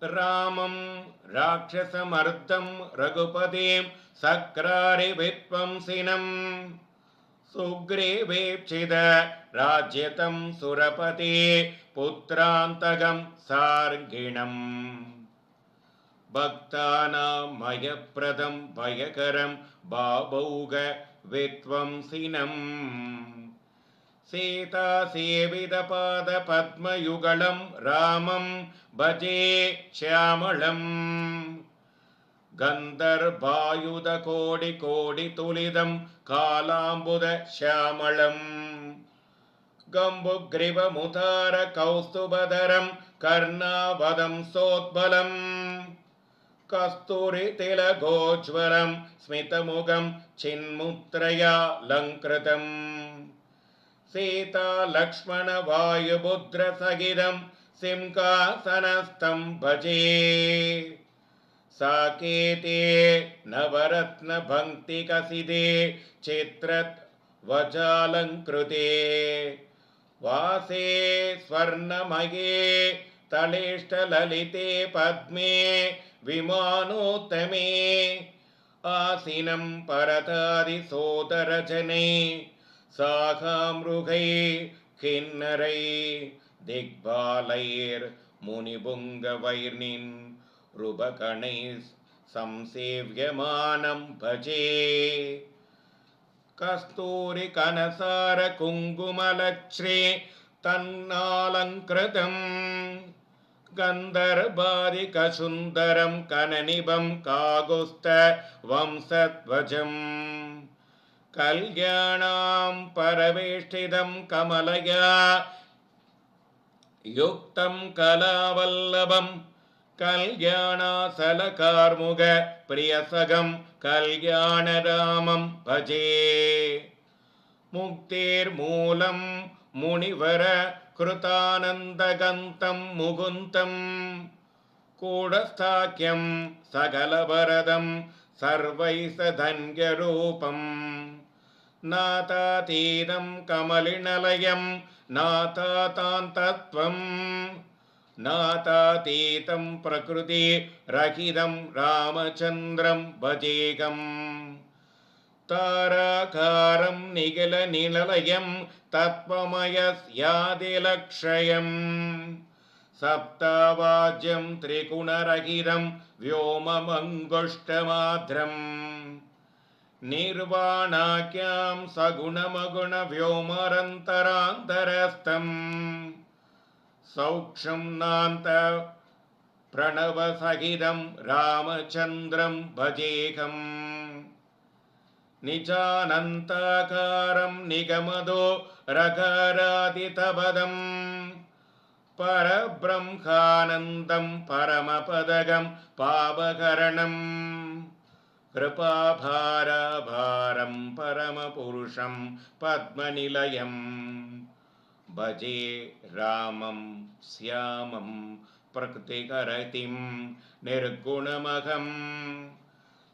ராமம் ராட்சசமர்த்தம் ரகுபதேம் சக்ராரி வித்வம்சினம் சுக்ரீவேப்சித ராஜ்யதம் சுரபதே புத்திராந்தகம் சார்கிணம். பக்தானாம் மயப்பிரதம் பயகரம் பாபௌக வித்வம்சினம். सीतासेवितपादपद्मयुगलं रामं भजे श्यामळम् गन्धर्वायुधकोटिकोटितुलिदं कालाम्बुद श्यामळम् गम्बुग्रीवमुदारकौस्तुभधरं कर्णावदं सोद्बलम् कस्तूरितिलगोज्ज्वलं स्मितमुखं चिन्मुत्रया लङ्कृतम् सीतालक्ष्मणवायुपुत्रसहितं सिंहासनस्थं भजे साकेते नवरत्नभङ्क्तिकसिदे चित्रवजालङ्कृते वासे स्वर्णमये तलेष्टललिते पद्मे विमानोत्तमे। आसीनं परतादिसोदरजने சாகாமிருகை கிண்ணரை திக்பாலைர் முனிபுங்கவைர்நின் ருபகணை சம்சேவியமானம் பஜே. கஸ்தூரி கனசார குங்குமலக்ஷ்ரே தன்னாலங்கிருதம் கந்தர்பாதிகசுந்தரம் கனநிபம் காகுஸ்த வம்சத்வஜம். கல்யாணாம் பரவேஷ்டிதம் கமலயா. யுக்தம் கலாவல்லபம் கல்யாணாசலகார்முக பிரியசகம் கல்யாணராமம் பஜே. முக்தேர்மூலம் முனிவர கிருதானந்தகந்தம் முகுந்தம். கூடஸ்தாக்கியம் சகலபரதம் சர்வைசதன்யரூபம் नातातीतं कमलिनलयं नातातान्तत्वं। नातातीतं प्रकृतिरहितं रामचन्द्रं भजेगम् ताराकारं निखिलनिलयं तत्त्वमयस्यादिलक्षयम्। सप्तावाज्यं त्रिगुणरहितं व्योममङ्गुष्टमाद्रम् निर्वाणाख्यां सगुणमगुणव्योमरन्तरान्तरस्थम् सौक्षं नान्त प्रणवसहितं रामचन्द्रं भजेहम् निजानन्ताकारं निगमदो रकारादितपदम् परब्रह्मानन्दं परमपदगं पापकरणम् कृपाभारभारं परमपुरुषं पद्मनिलयं भजे रामं श्यामं प्रकृतिकरतिं निर्गुणमहं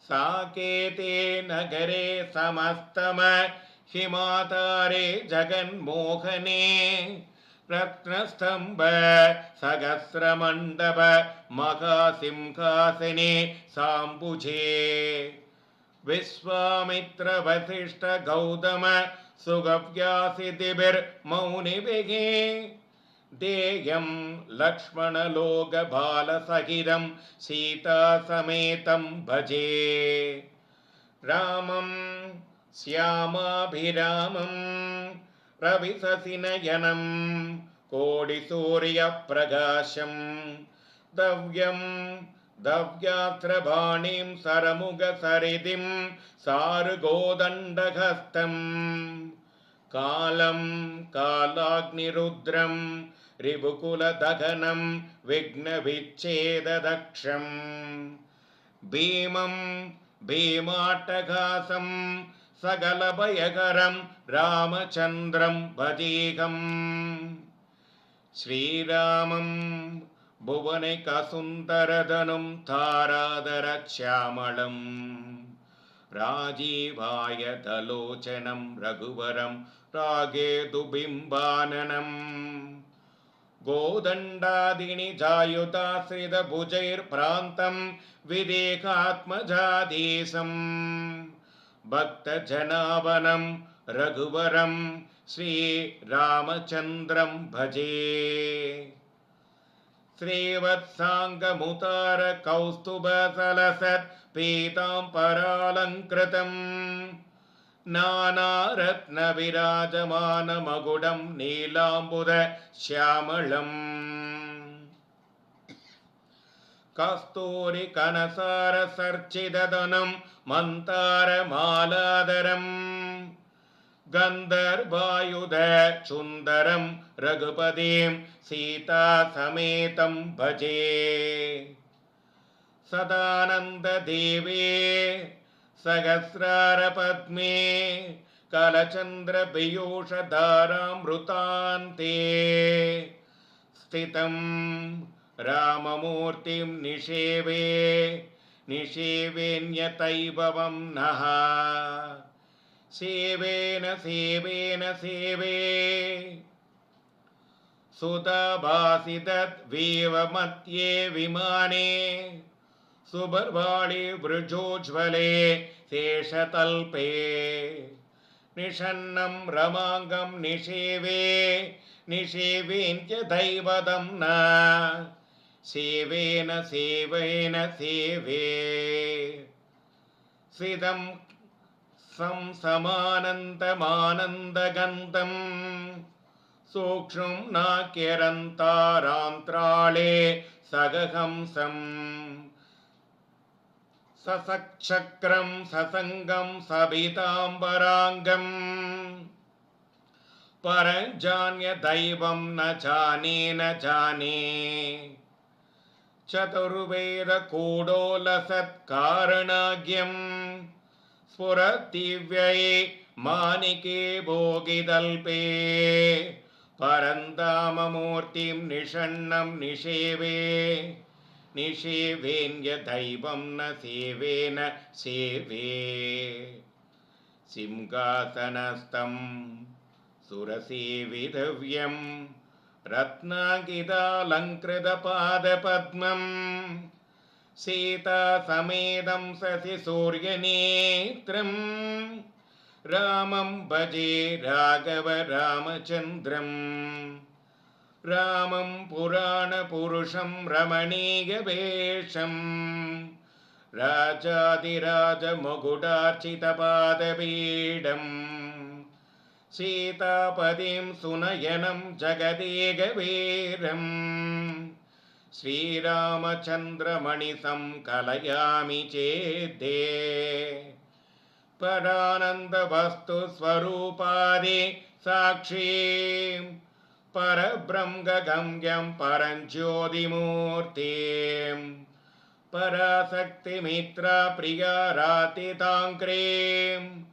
साकेते नगरे समस्तम हिमातारे जगन्मोहने रत्नस्तम्भ सहस्रमण्डप महासिंहासने साम्बुजे। विश्वामित्रवसिष्ठगौतम सुगव्यासितिभिर्मौनिभिः देयं लक्ष्मणलोकबालसहितं सीतासमेतं भजे। रामं श्यामाभिरामम् कोडिसूर्यप्रकाशं दव्यं दव्यास्त्रबाणीं सरमुगसरिदिं सारुगोदण्डहस्तं कालं कालाग्निरुद्रं रिबुकुलदहनं विघ्नविच्छेददक्षम् भीमं भीमाट्टहासम् सकलभयकरं रामचन्द्रं भजेहम् श्रीरामं भुवनिकसुन्दरधनुं तारादरश्यामळम् राजीवायतलोचनं रघुवरं रागेतुबिम्बाननम् गोदण्डादिनि जायुताश्रितभुजैर्भ्रान्तं विदेहात्मजादेशम् भक्तजनावनं रघुवरं श्रीरामचन्द्रं भजे श्रीवत्साङ्गमुतारकौस्तुभसलसत् पीताम्बरालङ्कृतम् नानारत्नविराजमानमगुडं नीलाम्बुद श्यामळम् कस्तूरिकनसारसर्चिदधनं मन्तारमालादरम् गन्धर्वायुध सुन्दरं रघुपतिं सीतासमेतं भजे सदानन्ददेवे सहस्रारपद्मे कलचन्द्रपीयूषधारामृतान्ते स्थितं राममूर्तिं निषेवे निषेवेन्यतैभवं नः सेवेन सेवेन सेवे सुतभासितद्वीवमध्ये विमाने सुबर्वाणि वृजोज्ज्वले शेषतल्पे निषन्नं रमाङ्गं निषेवे निषेवेन्त्यदैवतं न சேவேன சேவேன சேவே. சிதம் சம்சமானந்தமானந்தகந்தம் சூக்ஷும் நாக்கியரந்தாராந்திராளே சகஹம்சம் சசக்ஷக்ரம் சசங்கம் சபிதாம்பராங்கம். பரஞ்சான்ய தெய்வம் ந ஜானே ந ஜானே. चतुर्वेदकूडोलसत्कारणाज्ञम् स्फुरदिव्यै मानिके भोगिदल्पे परन्दाममूर्तिं निषण्णं निषेवे निषेवेन्यदैवं न सेवेन सेवे सिंहासनस्थं सुरसेवितव्यं रत्नाङ्कितालङ्कृतपादपद्मम् सीतासमेदं सूर्यनेत्रं रामं भजे राघव रामचन्द्रम्। रामं पुराणपुरुषं रमणीयवेषम्। राजाधिराजमुकुटार्चितपादपीडम् सीतापदिं सुनयनं जगदेकवीरम्। श्रीरामचन्द्रमणिसं कलयामि चेद्दे परानन्दवस्तुस्वरूपादि साक्षीं। परब्रह्मगम्यं परञ्ज्योतिमूर्तिं। पराशक्तिमित्रा प्रिया रातिताङ्क्रीं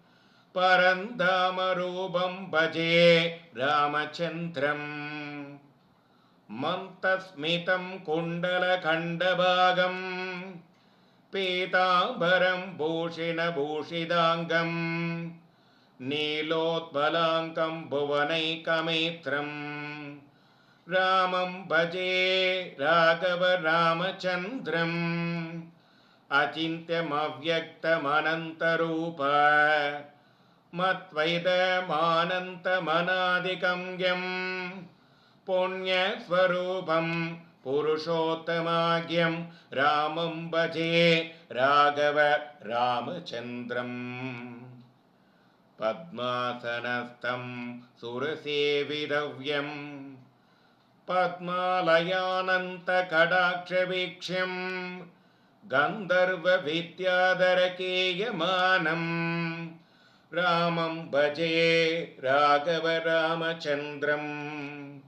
परन्धामरूपं भजे रामचन्द्रम्। मन्तस्मितं कुण्डलखण्डभागं पीताम्बरं भूषिणभूषिताङ्गं नीलोत्पलाङ्कं भुवनैकमेत्रं रामं भजे राघव रामचन्द्रम्। अचिन्त्यमव्यक्तमनन्तरूप मत्वैदमानन्तमनादिकं यम् पुण्यस्वरूपं पुरुषोत्तमाज्ञं रामं भजे राघव रामचन्द्रम्। पद्मासनस्थं सुरसेवितव्यं पद्मालयानन्तकटाक्षवीक्ष्यं गन्धर्वविद्याधरकेयमानम् रामं भजे राघव रामचन्द्रम्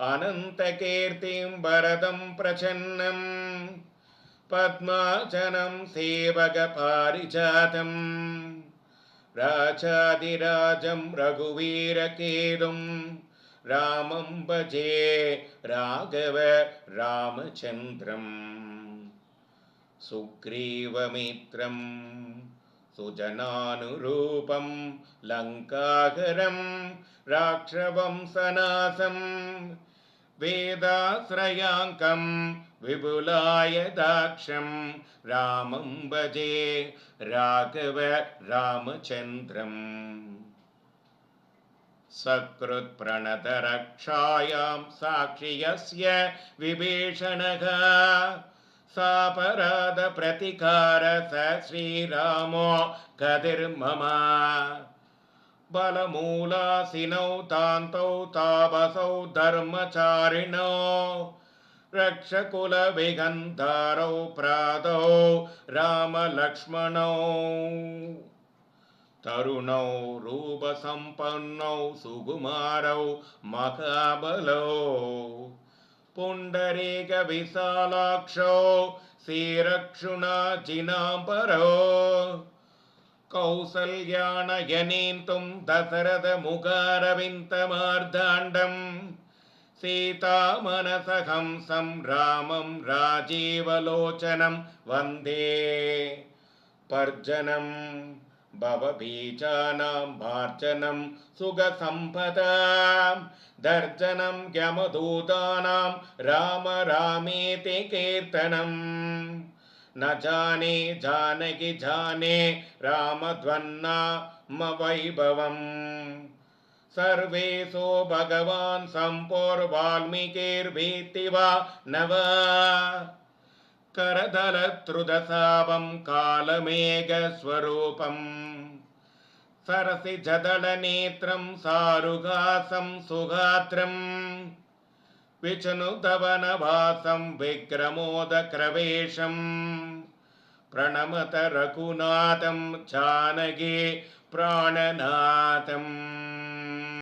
अनन्तकीर्तिं वरदं प्रचन्नं। पद्माचनं सेवकपारिजातं राजाधिराजं रघुवीरकेतुं रामं भजे राघव रामचन्द्रम्। सुग्रीवमित्रं सुजनानुरूपं लङ्काकरं राक्षवंसनासं वेदाश्रयाङ्कं विपुलाय दाक्षं रामं भजे राघव रामचन्द्रम्। सकृत्प्रणतरक्षायां साक्षि यस्य विभीषणः सापराधप्रतिकार स श्रीरामो गतिर्मम। बलमूलासिनौ तान्तौ तापसौ धर्मचारिणौ। रक्षकुलविगन्धारौ प्रातौ रामलक्ष्मणौ। तरुणौ रूपसम्पन्नौ सुकुमारौ महाबलौ पुण्डरीकविशालाक्षौ श्रीरक्षुणाजिनाम्बरौ कौसल्याणयनेन्तुं दशरथमुखारविन्दमार्दाण्डम् सीतामनसहंसं रामं राजीवलोचनं वन्दे पर्जनं भवबीजानां मार्जनं सुखसम्पदां। दर्जनं यमदूतानां राम रामेति कीर्तनम्। न जाने, जानकि जाने रामध्वन्नामवैभवम् सर्वेषु भगवान् सम्पूर्वाल्मीकिर्भीति वा न वा करदलत्रुदसावं कालमेघस्वरूपम्। सरसिजदलनेत्रं सारुगासं सुगात्रम् विचनुतवनवासं विक्रमोदक्रवेशम् प्रणमत रघुनाथं जानकी प्राणनाथम्